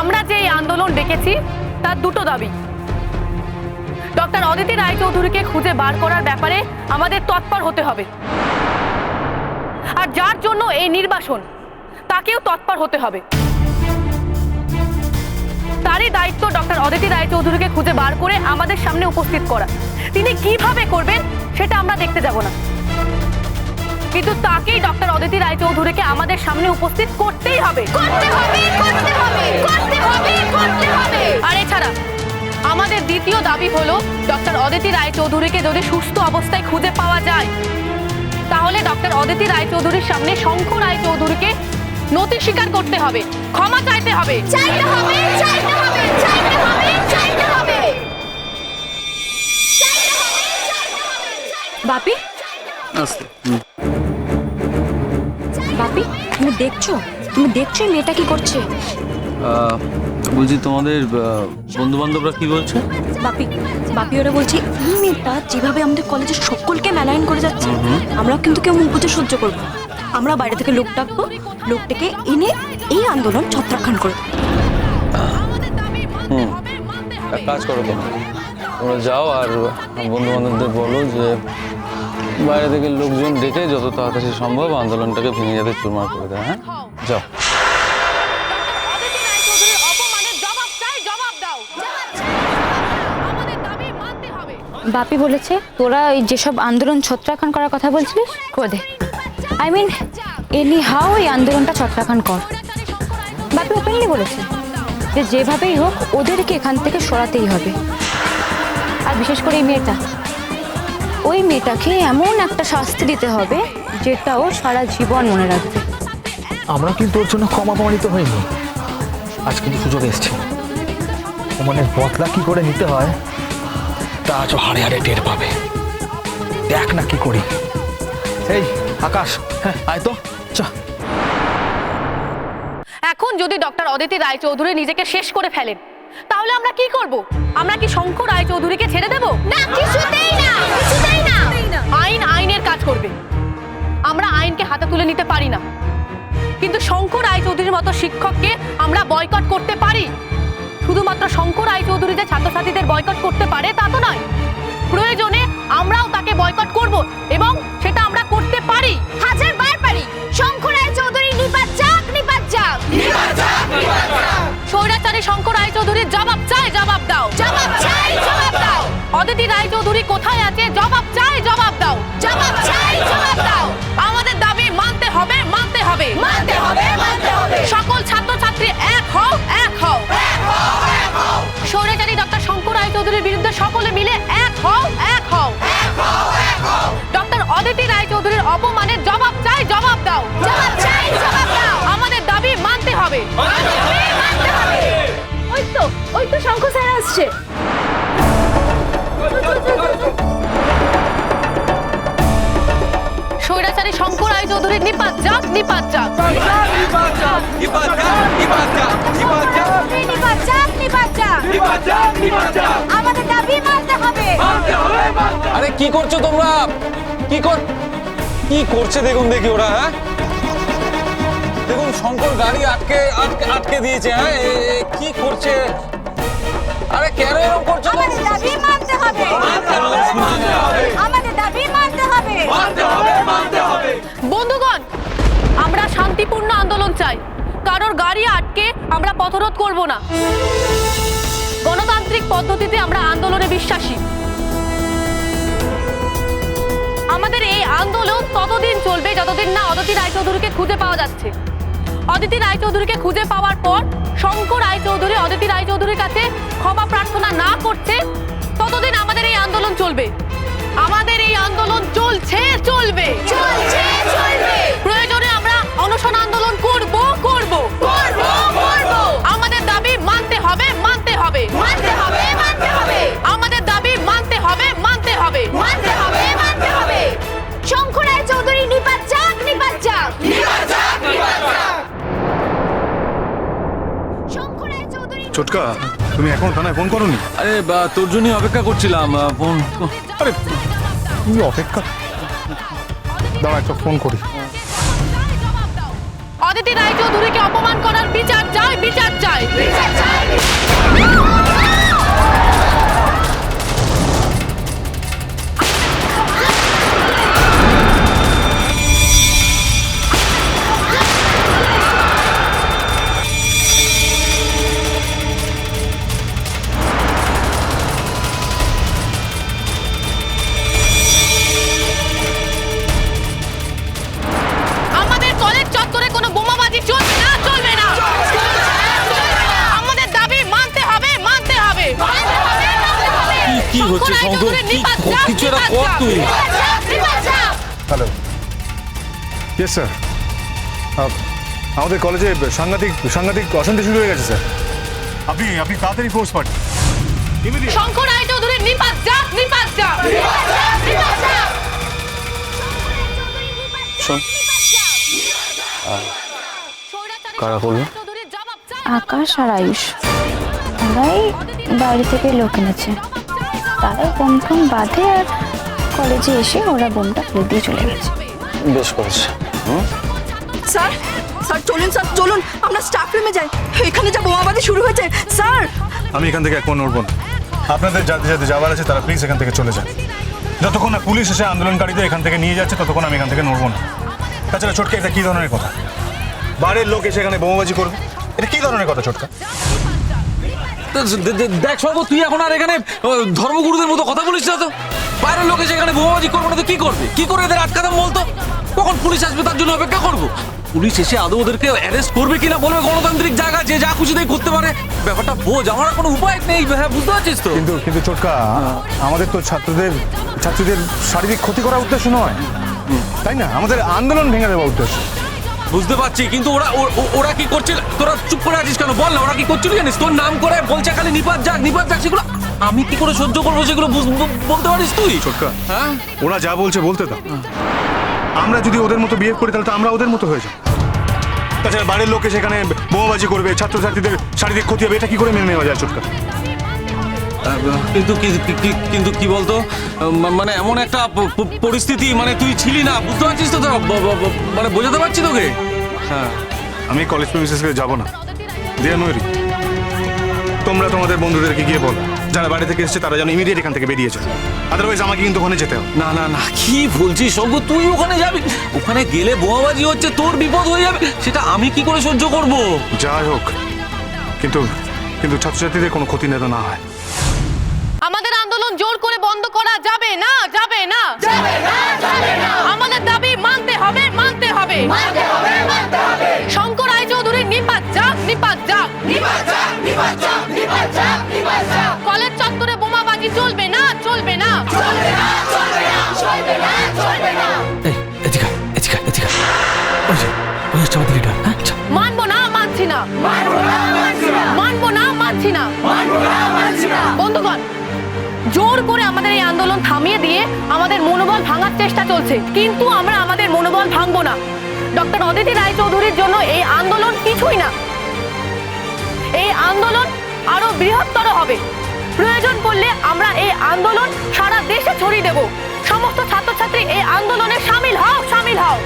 আমরা যে এই আন্দোলন ডেকেছি, তার দুটো দাবি। ডক্টর অদিতি রায়চৌধুরীকে খুঁজে বার করার ব্যাপারে আমাদের তৎপর হতে হবে। আর যার জন্য এই নির্বাসন, তাকেও তৎপর হতে হবে। তারই দায়িত্ব ডক্টর অদিতি রায়চৌধুরীকে খুঁজে বার করে আমাদের সামনে উপস্থিত করা। তিনি কীভাবে করবেন, সেটা আমরা দেখতে যাব না। কিন্তু তাকেই ডক্টর অদিতি রায়চৌধুরীকে আমাদের সামনে উপস্থিত করতেই হবে। করতে হবে করতে হবে করতে হবে করতে হবে। আর এছাড়া আমাদের দ্বিতীয় দাবি হলো ডক্টর অদিতি রায়চৌধুরীকে যদি সুস্থ অবস্থায় খুঁজে পাওয়া যায় তাহলে ডক্টর অদিতি রায়চৌধুরীর সামনে শঙ্খ রায়চৌধুরীকে নথি স্বীকার করতে হবে ক্ষমা চাইতে হবে। চাইতে হবে চাইতে হবে চাইতে হবে চাইতে হবে। বাপি? আস্তে বাপি তুমি দেখছ? তুমি দেখছ মেয়েটা কি করছে? বলছি তোমাদের বন্ধু বান্ধবরা কি বলছে? বাপি বাপি ওরা বলছে এই মেয়েটা যেভাবে আমাদের কলেজের সকলকে মেলায়ন করে যাচ্ছে আমরা কিন্তু কেউ মুখ বুঝে সহ্য করব আমরা বাইরে থেকে লোক ডাকবো লোকটাকে এনে এই আন্দোলন ছত্রাখান করে এক কাজ করো তোমরা। যাও আর বন্ধু বান্ধবদের বলো যে বাইরে থেকে লোকজন ডেকে যত তাড়াতাড়ি সম্ভব আন্দোলনটাকে ভেঙে যাতে চুরমার করে দেয় হ্যাঁ? যাও। অদিতি রায়চৌধুরীর অপমানের জবাব চাই জবাব দাও। আমাদের দাবি মানতে হবে। বাপি বলেছে তোরা ওই যেসব আন্দোলন ছত্রাখান করার কথা বলছিলিস করে দে। আই মিন এনি হাও এই আন্দোলনটা ছত্রাখান কর। বাপি ওপেনলি বলেছে যে যেভাবেই হোক ওদেরকে এখান থেকে সরাতেই হবে। আর বিশেষ করে এই মেয়েটা ওই মেয়েটাকে এমন একটা শাস্তি দিতে হবে যেটা ও সারা জীবন মনে রাখবে। আমরা কিন্তু ওর জন্য ক্ষমা প্রমাণিত হইনি। আজ কিন্তু সুযোগ এসছে। মানে বদলা কি করে নিতে হয় তা আজও হাড়ে হাড়ে টের পাবে। দেখ না কি করি। এই আকাশ হ্যাঁ আয় তো চা। এখন যদি ডক্টর অদিতি রায়চৌধুরী নিজেকে শেষ করে ফেলেন তাহলে আমরা কি করব? আমরা কি শঙ্খ রায়চৌধুরীকে ছেড়ে দেব? না, কিছুতেই না কিছুতেই না। আইন আইনের কাজ করবে। আমরা আইনকে হাতে তুলে নিতে পারি না। কিন্তু শঙ্খ রায়চৌধুরীর মতো শিক্ষককে আমরা বয়কট করতে পারি। শুধুমাত্র শঙ্খ রায়চৌধুরী যে ছাত্রছাত্রীদের বয়কট করতে পারে তা তো নয়। প্রয়োজনে আমরাও তাকে বয়কট করব এবং স্বৈরাচারী শঙ্খ রায়চৌধুরীর জবাব চাই জবাব দাও। জবাব চাই জবাব দাও। অদিতি রায়চৌধুরী কোথায় আছে? জবাব চাই জবাব দাও। জবাব চাই জবাব দাও। আমাদের দাবি মানতে হবে মানতে হবে। মানতে হবে মানতে হবে। সকল ছাত্রছাত্রী এক হও এক হও। স্বৈরাচারী ডক্টর শঙ্কর রায়চৌধুরীর বিরুদ্ধে সকলে মিলে এক হও এক হও। ডক্টর অদিতি রায়চৌধুরীর অপমানের জবাব চাই জবাব দাও। জবাব চাই জবাব দাও। আমাদের দাবি মানতে হবে। মানতে হবে। তো ওই তো শঙ্খ স্যার আসছে। স্বৈরাচারী শঙ্কর রায়চৌধুরীর নিপাত যাক নিপাত নিপাত যাক নিপাত যাক। আমাদের দাবি মানতে হবে। আরে কি করছ তোমরা? কি কর কি করছে দেখুন দেখি ওরা হ্যাঁ? দেখুন শঙ্কর গাড়ি আটকে আটকে আটকে দিয়েছে হ্যাঁ? কি করছে? আরে কেন এরকম করছ? আমাদের দাবি মানতে হবে। আমাদের দাবি মানতে হবে। বন্ধুগণ আমরা শান্তিপূর্ণ আন্দোলন চাই। কারোর গাড়ি আটকে আমরা পথরোধ করব না। গণতান্ত্রিক পদ্ধতিতে আমরা আন্দোলনে বিশ্বাসী। আমাদের এই আন্দোলন ততদিন চলবে যতদিন না অদিতি রায়চৌধুরীকে খুঁজে পাওয়া যাচ্ছে? অদিতি রায়চৌধুরীকে খুঁজে পাওয়ার পর শঙ্কর রায়চৌধুরী অদিতি রায়চৌধুরীর কাছে ক্ষমা প্রার্থনা না করছে। ততদিন আমাদের এই আন্দোলন চলবে। আমাদের এই আন্দোলন চলছে চলবে। চলছে চলবে। প্রয়োজনে আমরা অনশন আন্দোলন চৌধুরী তুমি এখন থানায় ফোন করোনি? আরে বা, তোর জন্যই অপেক্ষা করছিলাম আহ, ফোন আরে তুমি অপেক্ষা দাঁড়া একটা ফোন করি। অদিতি রায়চৌধুরীকে অপমান করার বিচার চাই বিচার চাই। বিচার হচ্ছে হ্যালো ইয়েস স্যার আমাদের কলেজে সাংঘাতিক সাংঘাতিক অশান্তি শুরু হয়ে গেছে স্যার আপনি আপনি তাড়াতাড়ি ফোর্স পাঠান। Immediate- শঙ্কর রায়চৌধুরীর নিপাত যাক নিপাত যাক কারা করল? আকাশ আর আয়ুষ ওরাই বাইরে থেকে লোক এনেছে। তারাই বোম ফোম বাঁধে আর কলেজে এসে ওরা বোমটা ফেলে দিয়ে চলে গেছে। বেশ করেছে। স্যার স্যার চলুন স্যার চলুন আমরা স্টাফ রুমে যাই। এখানে যা বোমাবাদি শুরু হয়েছে স্যার। আমি এখান থেকে এখন না। আপনাদের যাতে যাতে যাওয়ার আছে তারা প্লিজ এখান থেকে চলে যান। যতক্ষণ না পুলিশ এসে আন্দোলনকারীদের এখান থেকে নিয়ে যাচ্ছে ততক্ষণ আমি এখান থেকে নড়ব না। তাছাড়া ছোটকা এটা কী ধরনের কথা? বাড়ির লোক এসে এখানে বোমাবাজি করবে? এটা কী ধরনের কথা ছোটকা? দেখ শঙ্কর তুই এখন আর এখানে ধর্মগুরুদের মতো কথা বলিস না তো? বাইরের লোক এসে এখানে বোমাবাজি করব না তো কি করবে? কি করে এদের আটকাতাম বলতো? কখন পুলিশ আসবে তার জন্য অপেক্ষা করব? পুলিশ এসে আদৌ ওদেরকে অ্যারেস্ট করবে কিনা বলবে? গণতান্ত্রিক জায়গা যে যা খুশি তাই করতে পারে। ব্যাপারটা বোঝ আমার কোনো উপায় নেই। হ্যাঁ বুঝতে পারছিস তো? কিন্তু কিন্তু ছোটকা আমাদের তো ছাত্রদের ছাত্রীদের শারীরিক ক্ষতি করার উদ্দেশ্য নয়। তাই না? আমাদের আন্দোলন ভেঙে দেওয়া উদ্দেশ্য। বুঝতে পারছি কিন্তু ওরা ওরা কি করছিল? তোরা চুপ করে আছিস কেন? বল না ওরা কি করছিল জানিস? তোর নাম করে বলছে খালি নিপাত যাক নিপাত যাক সেগুলো আমি কি করে সহ্য করব সেগুলো বলতে পারিস তুই? ছোটকা হ্যাঁ? ওরা যা বলছে বলতে দাও। আমরা যদি ওদের মতো বিহেভ করি তাহলে তো আমরা ওদের মতো হয়ে যাই তাছাড়া বাড়ির লোকে সেখানে বোমাবাজি করবে ছাত্রছাত্রীদের শারীরিক ক্ষতি হবে এটা কি করে মেনে নেওয়া যায় ছোটকা? কিন্তু কিন্তু কি বলতো? মানে এমন একটা পরিস্থিতি মানে তুই ছিলি না বুঝতে পারছিস তো মানে বোঝাতে পারছি তোকে? হ্যাঁ। আমি কলেজ প্রেমিসেসকে যাব না। দিয়া তোমরা তোমাদের বন্ধুদেরকে গিয়ে বলো যারা বাড়ি থেকে এসেছে তারা যেন ইমিডিয়েট এখান থেকে বেরিয়ে যায় আদারওয়াইজ আমাকে কিন্তু ওখানে যেতে হবে। না না না কি বলছিস শঙ্কু তুই ওখানে যাবি? ওখানে গেলে বোমাবাজি হচ্ছে তোর বিপদ হয়ে যাবে। সেটা আমি কি করে সহ্য করব? যাই হোক কিন্তু কিন্তু ছাত্রছাত্রীদের কোনো ক্ষতি না হয়। আন্দোলন জোর করে বন্ধ করা যাবে না যাবে না। যাবে না যাবে না। আমাদের দাবি মানতে হবে মানতে হবে। মানতে হবে মানতে হবে। শঙ্কর রায়চৌধুরীর নিপাত যাক নিপাত যাক। কলেজ চত্বরে বোমাবাজি চলবে না চলবে না। এই এদিকে আয়, এদিকে আয়, এদিকে আয়। ওই যে ওই হচ্ছে আমাদের লিডার হ্যাঁ? চল। মানবো না মানছি না। মানবো না মানছি না। বন্ধুগণ জোর করে আমাদের এই আন্দোলন থামিয়ে দিয়ে আমাদের মনোবল ভাঙার চেষ্টা চলছে। কিন্তু আমরা আমাদের মনোবল ভাঙবো না। ডক্টর অদিতি রায়চৌধুরীর জন্য এই আন্দোলন কিছুই না। এই আন্দোলন আরও বৃহত্তর হবে। প্রয়োজন পড়লে আমরা এই আন্দোলন সারা দেশে ছড়িয়ে দেব। সমস্ত ছাত্রছাত্রী এই আন্দোলনে সামিল হও সামিল হও।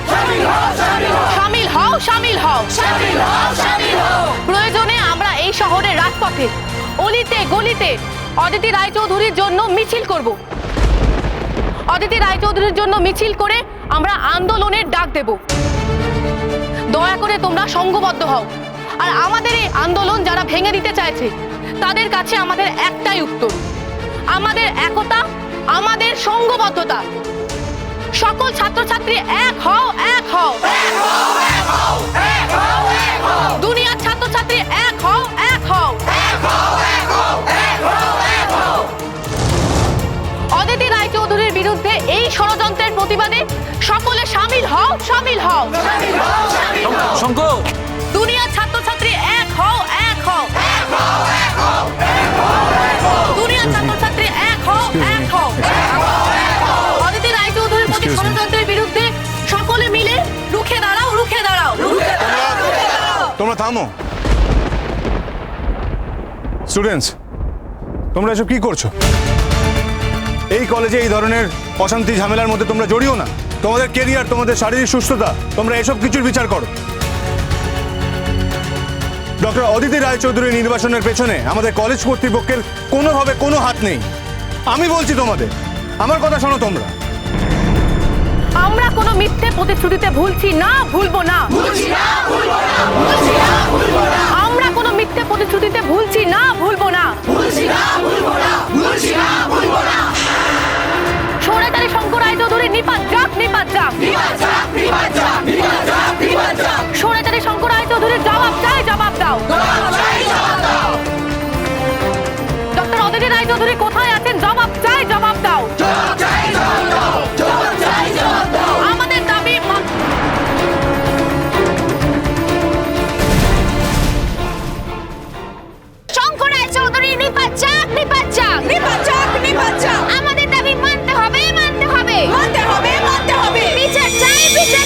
সামিল হও সামিল হও। প্রয়োজনে আমরা এই শহরের রাজপথে, অলিতে, গলিতে অদিতি রায়চৌধুরীর জন্য মিছিল করব। অদিতি রায়চৌধুরীর জন্য মিছিল করে আমরা আন্দোলনের ডাক দেব। দয়া করে তোমরা সঙ্গবদ্ধ হও। আর আমাদের এই আন্দোলন যারা ভেঙে দিতে চাইছে, তাদের কাছে আমাদের একটাই উত্তর। আমাদের একতা, আমাদের সঙ্গবদ্ধতা। সকল ছাত্রছাত্রী এক হও ষড়যন্ত্রের প্রতিবাদে সকলে সামিল হও সামিল হও। শঙ্কর! দুনিয়ার ছাত্রছাত্রী এক হও এক হও। দুনিয়ার ছাত্রছাত্রী এক হও এক হও। অদিতি রায়চৌধুরীর প্রতি ষড়যন্ত্রের বিরুদ্ধে সকলে মিলে রুখে দাঁড়াও রুখে দাঁড়াও তোমরা থামো। স্টুডেন্টস তোমরা এসব কি করছ? এই কলেজে এই ধরনের অশান্তি ঝামেলার মধ্যে তোমরা জড়িও না। তোমাদের কেরিয়ার তোমাদের শারীরিক সুস্থতা তোমরা এসব কিছুর বিচার করো। ডক্টর অদিতি রায়চৌধুরী নির্বাচনের পেছনে আমাদের কলেজ কর্তৃপক্ষের কোনোভাবে কোনো হাত নেই। আমি বলছি তোমাদের আমার কথা শোনো তোমরা। আমরা কোনো মিথ্যে প্রতিশ্রুতিতে ভুলছি না ভুলবো না। আমরা কোনো মিথ্যে প্রতিশ্রুতিতে ভুলছি না ভুলবো না যাক নিপাত যাক শঙ্কর শঙ্কর রায়চৌধুরীর জবাব চাই জবাব দাও। ডক্টর অদিতি রায়চৌধুরী কোথায় বিচার